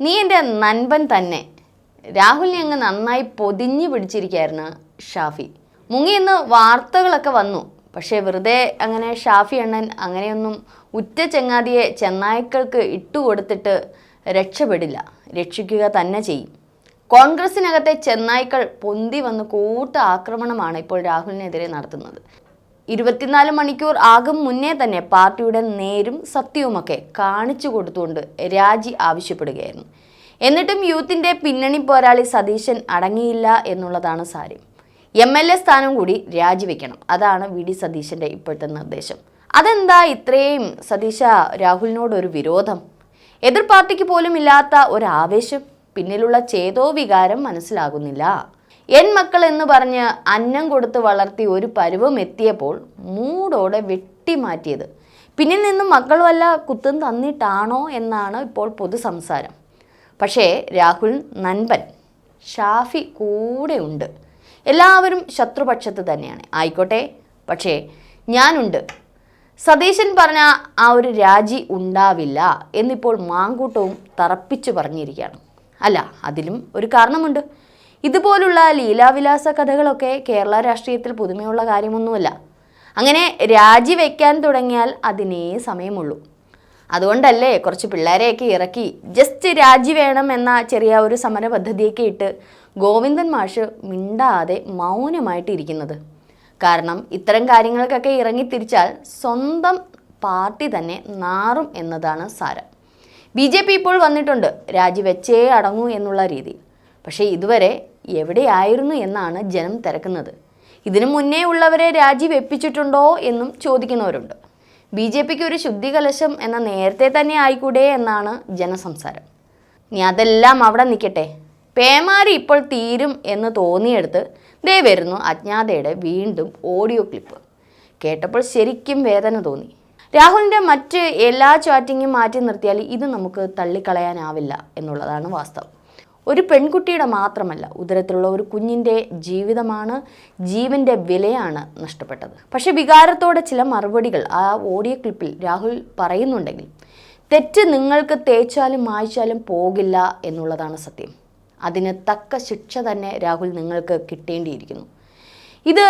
നീ എന്റെ നൻപൻ തന്നെ. രാഹുലിനെ അങ്ങ് നന്നായി പൊതിഞ്ഞു പിടിച്ചിരിക്കുകയായിരുന്നു ഷാഫി. മുങ്ങിയെന്ന് വാർത്തകളൊക്കെ വന്നു. പക്ഷേ വെറുതെ അങ്ങനെ ഷാഫി അണ്ണൻ അങ്ങനെയൊന്നും ഉറ്റ ചെങ്ങാതിയെ ചെന്നായ്ക്കൾക്ക് ഇട്ടുകൊടുത്തിട്ട് രക്ഷപ്പെടില്ല. രക്ഷിക്കുക തന്നെ ചെയ്യും. കോൺഗ്രസിനകത്തെ ചെന്നായ്ക്കൾ പൊന്തി വന്ന് കൂട്ട ആക്രമണമാണ് ഇപ്പോൾ രാഹുലിനെതിരെ നടത്തുന്നത്. ഇരുപത്തിനാല് മണിക്കൂർ ആകും മുന്നേ തന്നെ പാർട്ടിയുടെ നേരും സത്യവുമൊക്കെ കാണിച്ചു കൊടുത്തുകൊണ്ട് രാജി ആവശ്യപ്പെടുകയായിരുന്നു. എന്നിട്ടും യൂത്തിന്റെ പിന്നണി പോരാളി സതീശൻ അടങ്ങിയില്ല എന്നുള്ളതാണ് സാരം. എം എൽ എ സ്ഥാനം കൂടി രാജിവെക്കണം അതാണ് വി ഡി സതീശന്റെ ഇപ്പോഴത്തെ നിർദ്ദേശം. അതെന്താ ഇത്രയും സതീശ രാഹുലിനോട് ഒരു വിരോധം? എതിർ പാർട്ടിക്ക് പോലും ഇല്ലാത്ത ഒരു ആവേശം പിന്നിലുള്ള ചേതോ വികാരം മനസ്സിലാകുന്നില്ല. എൻ മക്കൾ എന്ന് പറഞ്ഞ് അന്നം കൊടുത്ത് വളർത്തി ഒരു പരുവം എത്തിയപ്പോൾ മൂടോടെ വെട്ടിമാറ്റിയത് പിന്നിൽ നിന്നും മക്കൾ വല്ല കുത്തും തന്നിട്ടാണോ എന്നാണ് ഇപ്പോൾ പൊതു സംസാരം പക്ഷേ രാഹുൽ നൻപൻ ഷാഫി കൂടെ ഉണ്ട്. എല്ലാവരും ശത്രുപക്ഷത്ത് തന്നെയാണ്. ആയിക്കോട്ടെ പക്ഷേ ഞാനുണ്ട്. സതീശൻ പറഞ്ഞ ആ ഒരു രാജി ഉണ്ടാവില്ല എന്നിപ്പോൾ മാങ്കൂട്ടവും തറപ്പിച്ചു പറഞ്ഞിരിക്കുകയാണ്. അല്ല അതിലും ഒരു കാരണമുണ്ട്. ഇതുപോലുള്ള ലീലാവിലാസ കഥകളൊക്കെ കേരള രാഷ്ട്രീയത്തിൽ പുതുമയുള്ള കാര്യമൊന്നുമല്ല. അങ്ങനെ രാജിവെക്കാൻ തുടങ്ങിയാൽ അതിനേ സമയമുള്ളൂ. അതുകൊണ്ടല്ലേ കുറച്ച് പിള്ളേരെയൊക്കെ ഇറക്കി ജസ്റ്റ് രാജി വേണം എന്ന ചെറിയ ഒരു സമര പദ്ധതിയൊക്കെ ഇട്ട് ഗോവിന്ദൻ മാഷ് മിണ്ടാതെ മൗനമായിട്ട് ഇരിക്കുന്നത്. കാരണം ഇത്തരം കാര്യങ്ങൾക്കൊക്കെ ഇറങ്ങിത്തിരിച്ചാൽ സ്വന്തം പാർട്ടി തന്നെ നാറും എന്നതാണ് സാരം. ബി ജെ പി ഇപ്പോൾ വന്നിട്ടുണ്ട്. രാജിവെച്ചേ അടങ്ങൂ എന്നുള്ള രീതിയിൽ പക്ഷേ ഇതുവരെ എവിടെയായിരുന്നു എന്നാണ് ജനം തിരക്കുന്നത്. ഇതിനു മുന്നേ ഉള്ളവരെ രാജിവെപ്പിച്ചിട്ടുണ്ടോ എന്നും ചോദിക്കുന്നവരുണ്ട്. ബി ജെ പിക്ക് ഒരു ശുദ്ധികലശം എന്ന നേരത്തെ തന്നെ ആയിക്കൂടെ എന്നാണ് ജനസംസാരം. ഇനി അതെല്ലാം അവിടെ നിൽക്കട്ടെ. പേമാരി ഇപ്പോൾ തീരും എന്ന് തോന്നിയെടുത്ത് ദേ വരുന്നു അജ്ഞാതയുടെ വീണ്ടും ഓഡിയോ ക്ലിപ്പ്. കേട്ടപ്പോൾ ശരിക്കും വേദന തോന്നി. രാഹുലിന്റെ മറ്റ് എല്ലാ ചാറ്റിങ്ങും മാറ്റി നിർത്തിയാൽ ഇത് നമുക്ക് തള്ളിക്കളയാനാവില്ല എന്നുള്ളതാണ് വാസ്തവം. ഒരു പെൺകുട്ടിയുടെ മാത്രമല്ല ഉദരത്തിലുള്ള ഒരു കുഞ്ഞിന്റെ ജീവിതമാണ് ജീവന്റെ വിലയാണ് നഷ്ടപ്പെട്ടത്. പക്ഷേ വികാരത്തോടെ ചില മറുപടികൾ ആ ഓഡിയോ ക്ലിപ്പിൽ രാഹുൽ പറയുന്നുണ്ടെങ്കിൽ തെറ്റ് നിങ്ങൾക്ക് തേച്ചാലും മായ്ച്ചാലും പോകില്ല എന്നുള്ളതാണ് സത്യം. അതിന് തക്ക ശിക്ഷ തന്നെ രാഹുൽ നിങ്ങൾക്ക് കിട്ടേണ്ടിയിരിക്കുന്നു. ഇത്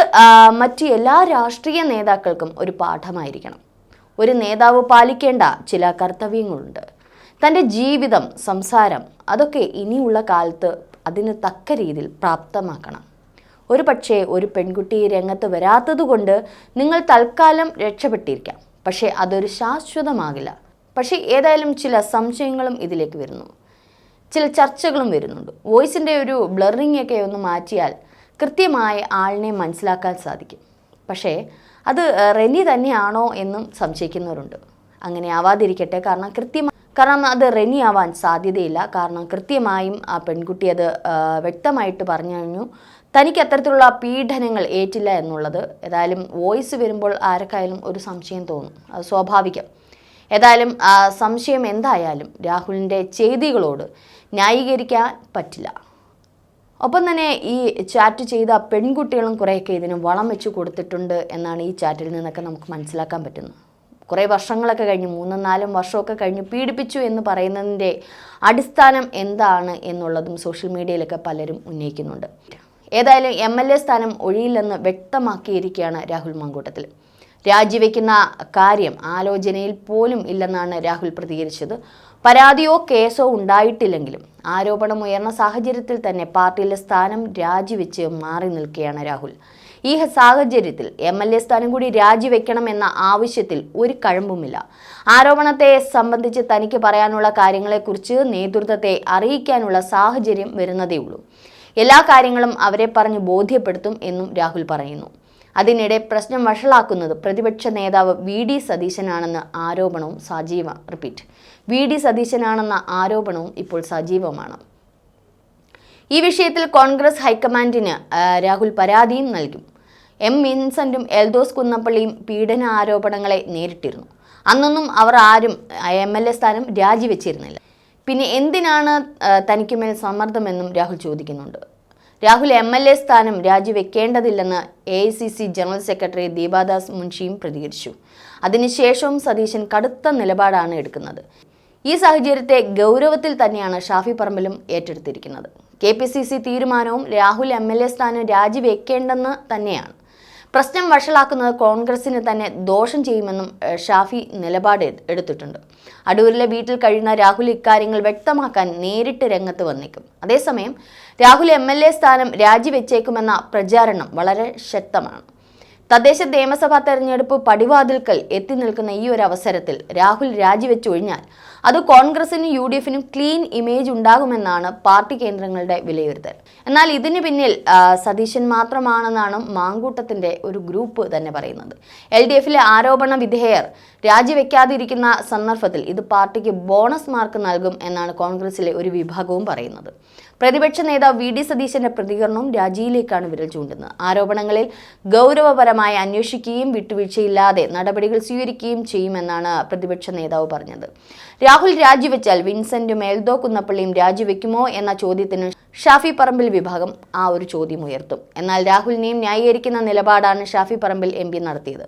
മറ്റ് എല്ലാ രാഷ്ട്രീയ നേതാക്കൾക്കും ഒരു പാഠമായിരിക്കണം. ഒരു നേതാവ് പാലിക്കേണ്ട ചില കർത്തവ്യങ്ങളുണ്ട്. തന്റെ ജീവിതം സംസാരം അതൊക്കെ ഇനിയുള്ള കാലത്ത് അതിന് തക്ക രീതിയിൽ പ്രാപ്തമാക്കണം. ഒരു പക്ഷേ ഒരു പെൺകുട്ടി രംഗത്ത് വരാത്തതുകൊണ്ട് നിങ്ങൾ തൽക്കാലം രക്ഷപ്പെട്ടിരിക്കാം. പക്ഷേ അതൊരു ശാശ്വതമാകില്ല. പക്ഷേ ഏതായാലും ചില സംശയങ്ങളും ഇതിലേക്ക് വരുന്നു. ചില ചർച്ചകളും വരുന്നുണ്ട്. വോയിസിന്റെ ഒരു ബ്ലറിംഗ് ഒക്കെ ഒന്ന് മാറ്റിയാൽ കൃത്യമായി ആളിനെ മനസ്സിലാക്കാൻ സാധിക്കും. പക്ഷേ അത് റെനി തന്നെയാണോ എന്നും സംശയിക്കുന്നവരുണ്ട്. അങ്ങനെ ആവാതിരിക്കട്ടെ. കാരണം കൃത്യമായി കാരണം അത് റെനി ആവാൻ സാധ്യതയില്ല. കാരണം കൃത്യമായും ആ പെൺകുട്ടി അത് വ്യക്തമായിട്ട് പറഞ്ഞു കഴിഞ്ഞു. തനിക്ക് അത്തരത്തിലുള്ള പീഡനങ്ങൾ ഏറ്റില്ല എന്നുള്ളത്. ഏതായാലും വോയിസ് വരുമ്പോൾ ആർക്കായാലും ഒരു സംശയം തോന്നും. അത് സ്വാഭാവികം. ഏതായാലും ആ സംശയം എന്തായാലും രാഹുലിന്റെ ചെയ്തികളോട് ന്യായീകരിക്കാൻ പറ്റില്ല. ഒപ്പം തന്നെ ഈ ചാറ്റ് ചെയ്ത പെൺകുട്ടികളും കുറേയൊക്കെ ഇതിന് വളം വെച്ച് കൊടുത്തിട്ടുണ്ട് എന്നാണ് ഈ ചാറ്റിൽ നിന്നൊക്കെ നമുക്ക് മനസ്സിലാക്കാൻ പറ്റുന്നത്. കുറേ വർഷങ്ങളൊക്കെ കഴിഞ്ഞ് മൂന്നും നാലും വർഷമൊക്കെ കഴിഞ്ഞ് പീഡിപ്പിച്ചു എന്ന് പറയുന്നതിന്റെ അടിസ്ഥാനം എന്താണ് എന്നുള്ളതും സോഷ്യൽ മീഡിയയിലൊക്കെ പലരും ഉന്നയിക്കുന്നുണ്ട്. ഏതായാലും എം എൽ എ സ്ഥാനം ഒഴിയില്ലെന്ന് വ്യക്തമാക്കിയിരിക്കുകയാണ് രാഹുൽ മങ്കൂട്ടത്തിൽ. രാജിവെക്കുന്ന കാര്യം ആലോചനയിൽ പോലും ഇല്ലെന്നാണ് രാഹുൽ പ്രതികരിച്ചത്. പരാതിയോ കേസോ ഉണ്ടായിട്ടില്ലെങ്കിലും ആരോപണം ഉയർന്ന സാഹചര്യത്തിൽ തന്നെ പാർട്ടിയിലെ സ്ഥാനം രാജിവെച്ച് മാറി നിൽക്കുകയാണ് രാഹുൽ. ഈ സാഹചര്യത്തിൽ എം എൽ എ സ്ഥാനം കൂടി രാജിവെക്കണമെന്ന ആവശ്യത്തിൽ ഒരു കഴമ്പുമില്ല. ആരോപണത്തെ സംബന്ധിച്ച് തനിക്ക് പറയാനുള്ള കാര്യങ്ങളെക്കുറിച്ച് നേതൃത്വത്തെ അറിയിക്കാനുള്ള സാഹചര്യം വരുന്നതേ ഉള്ളൂ. എല്ലാ കാര്യങ്ങളും അവരെ പറഞ്ഞ് ബോധ്യപ്പെടുത്തും എന്നും രാഹുൽ പറയുന്നു. അതിനിടെ പ്രശ്നം വഷളാക്കുന്നത് പ്രതിപക്ഷ നേതാവ് വി ഡി സതീശനാണെന്ന ആരോപണവും സജീവ റിപ്പീറ്റ് വി ഡി സതീശനാണെന്ന ആരോപണവും ഇപ്പോൾ സജീവമാണ്. ഈ വിഷയത്തിൽ കോൺഗ്രസ് ഹൈക്കമാൻഡിന് രാഹുൽ പരാതിയും നൽകും. എം വിൻസെന്റും എൽദോസ് കുന്നപ്പള്ളിയും പീഡന ആരോപണങ്ങളെ നേരിട്ടിരുന്നു. അന്നൊന്നും അവർ ആരും എം എൽ എ സ്ഥാനം രാജിവെച്ചിരുന്നില്ല. പിന്നെ എന്തിനാണ് തനിക്ക് തനിക്കുമേൽ സമ്മർദ്ദമെന്നും രാഹുൽ ചോദിക്കുന്നുണ്ട്. രാഹുൽ എം എൽ എ സ്ഥാനം രാജിവെക്കേണ്ടതില്ലെന്ന് A I C C general secretary Deepa Das മുൻഷിയും പ്രതികരിച്ചു. അതിനുശേഷവും സതീശൻ കടുത്ത നിലപാടാണ് എടുക്കുന്നത്. ഈ സാഹചര്യത്തെ ഗൗരവത്തിൽ തന്നെയാണ് ഷാഫി പറമ്പിലും ഏറ്റെടുത്തിരിക്കുന്നത്. കെ പി സി സി തീരുമാനവും രാഹുൽ എം എൽ എ സ്ഥാനം രാജിവെക്കേണ്ടെന്ന് തന്നെയാണ്. പ്രശ്നം വഷളാക്കുന്നത് കോൺഗ്രസിന് തന്നെ ദോഷം ചെയ്യുമെന്നും ഷാഫി നിലപാട് എടുത്തിട്ടുണ്ട്. അടൂരിലെ വീട്ടിൽ കഴിയുന്ന രാഹുൽ ഇക്കാര്യങ്ങൾ വ്യക്തമാക്കാൻ നേരിട്ട് രംഗത്ത് വന്നേക്കും. അതേസമയം രാഹുൽ എം എൽ എ സ്ഥാനം രാജിവെച്ചേക്കുമെന്ന പ്രചാരണം വളരെ ശക്തമാണ്. തദ്ദേശ നിയമസഭാ തെരഞ്ഞെടുപ്പ് പടിവാതിൽക്കൽ എത്തി നിൽക്കുന്ന ഈ ഒരു അവസരത്തിൽ രാഹുൽ രാജിവെച്ചൊഴിഞ്ഞാൽ അത് കോൺഗ്രസിനും യു ഡി എഫിനും ക്ലീൻ ഇമേജ് ഉണ്ടാകുമെന്നാണ് പാർട്ടി കേന്ദ്രങ്ങളുടെ വിലയിരുത്തൽ. എന്നാൽ ഇതിന് പിന്നിൽ സതീശൻ മാത്രമാണെന്നാണ് മാങ്കൂട്ടത്തിന്റെ ഒരു ഗ്രൂപ്പ് തന്നെ പറയുന്നത്. എൽ ഡി എഫിലെ ആരോപണ വിധേയർ രാജിവെക്കാതിരിക്കുന്ന സന്ദർഭത്തിൽ ഇത് പാർട്ടിക്ക് ബോണസ് മാർക്ക് നൽകും എന്നാണ് കോൺഗ്രസിലെ ഒരു വിഭാഗവും പറയുന്നത്. പ്രതിപക്ഷ നേതാവ് വി ഡി സതീശന്റെ പ്രതികരണവും രാജിയിലേക്കാണ് വിരൽ ചൂണ്ടുന്നത്. ആരോപണങ്ങളിൽ ഗൗരവപരമായി അന്വേഷിക്കുകയും വിട്ടുവീഴ്ചയില്ലാതെ നടപടികൾ സ്വീകരിക്കുകയും ചെയ്യുമെന്നാണ് പ്രതിപക്ഷ നേതാവ് പറഞ്ഞത്. രാഹുൽ രാജിവെച്ചാൽ വിൻസെന്റ് മേൽദോ കുന്നപ്പള്ളിയും രാജിവെക്കുമോ എന്ന ചോദ്യത്തിന് ഷാഫി പറമ്പിൽ വിഭാഗം ആ ഒരു ചോദ്യം ഉയർത്തും. എന്നാൽ രാഹുലിനെയും ന്യായീകരിക്കുന്ന നിലപാടാണ് ഷാഫി പറമ്പിൽ എം നടത്തിയത്.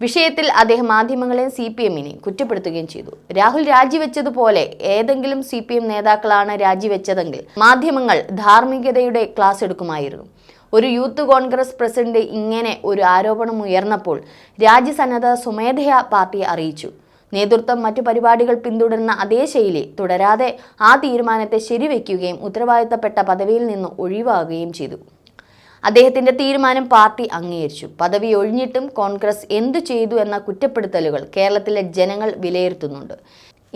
വിഷയത്തിൽ അദ്ദേഹം മാധ്യമങ്ങളെയും സി പി എമ്മിനെയും കുറ്റപ്പെടുത്തുകയും ചെയ്തു. രാഹുൽ രാജിവെച്ചതുപോലെ ഏതെങ്കിലും സി പി എം നേതാക്കളാണ് രാജിവെച്ചതെങ്കിൽ മാധ്യമങ്ങൾ ധാർമ്മികതയുടെ ക്ലാസ് എടുക്കുമായിരുന്നു. ഒരു യൂത്ത് കോൺഗ്രസ് പ്രസിഡന്റ് ഇങ്ങനെ ഒരു ആരോപണം ഉയർന്നപ്പോൾ രാജ്യസന്നദ്ധ സ്വമേധയാ പാർട്ടി അറിയിച്ചു. നേതൃത്വം മറ്റു പരിപാടികൾ പിന്തുടരുന്ന അതേ ശൈലി തുടരാതെ ആ തീരുമാനത്തെ ശരിവെക്കുകയും ഉത്തരവാദിത്തപ്പെട്ട പദവിയിൽ നിന്ന് ഒഴിവാകുകയും ചെയ്തു. അദ്ദേഹത്തിന്റെ തീരുമാനം പാർട്ടി അംഗീകരിച്ചു. പദവി ഒഴിഞ്ഞിട്ടും കോൺഗ്രസ് എന്തു ചെയ്തു എന്ന കുറ്റപ്പെടുത്തലുകൾ കേരളത്തിലെ ജനങ്ങൾ വിലയിരുത്തുന്നുണ്ട്.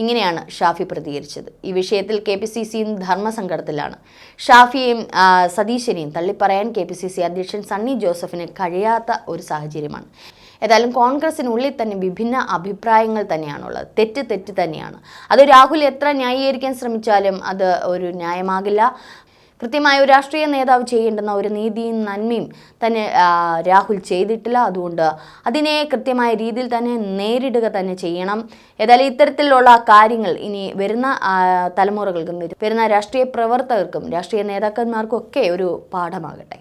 ഇങ്ങനെയാണ് ഷാഫി പ്രതികരിച്ചത്. ഈ വിഷയത്തിൽ കെ പി സി സിയും ധർമ്മസങ്കടത്തിലാണ് ഷാഫിയെയും സതീശനെയും തള്ളിപ്പറയാൻ കെ പി സി സി അധ്യക്ഷൻ സണ്ണി ജോസഫിന് കഴിയാത്ത ഒരു സാഹചര്യമാണ്. ഏതായാലും കോൺഗ്രസിനുള്ളിൽ തന്നെ വിഭിന്ന അഭിപ്രായങ്ങൾ തന്നെയാണുള്ളത്. തെറ്റ് തെറ്റ് തന്നെയാണ്. അത് രാഹുൽ എത്ര ന്യായീകരിക്കാൻ ശ്രമിച്ചാലും അത് ഒരു ന്യായമാകില്ല. കൃത്യമായ ഒരു രാഷ്ട്രീയ നേതാവ് ചെയ്യേണ്ടുന്ന ഒരു നീതിയും നന്മയും തന്നെ രാഹുൽ ചെയ്തിട്ടില്ല. അതുകൊണ്ട് അതിനെ കൃത്യമായ രീതിയിൽ തന്നെ നേരിടുക തന്നെ ചെയ്യണം. ഏതായാലും ഇത്തരത്തിലുള്ള കാര്യങ്ങൾ ഇനി വരുന്ന തലമുറകൾക്കും വരുന്ന രാഷ്ട്രീയ പ്രവർത്തകർക്കും രാഷ്ട്രീയ നേതാക്കന്മാർക്കും ഒക്കെ ഒരു പാഠമാകട്ടെ.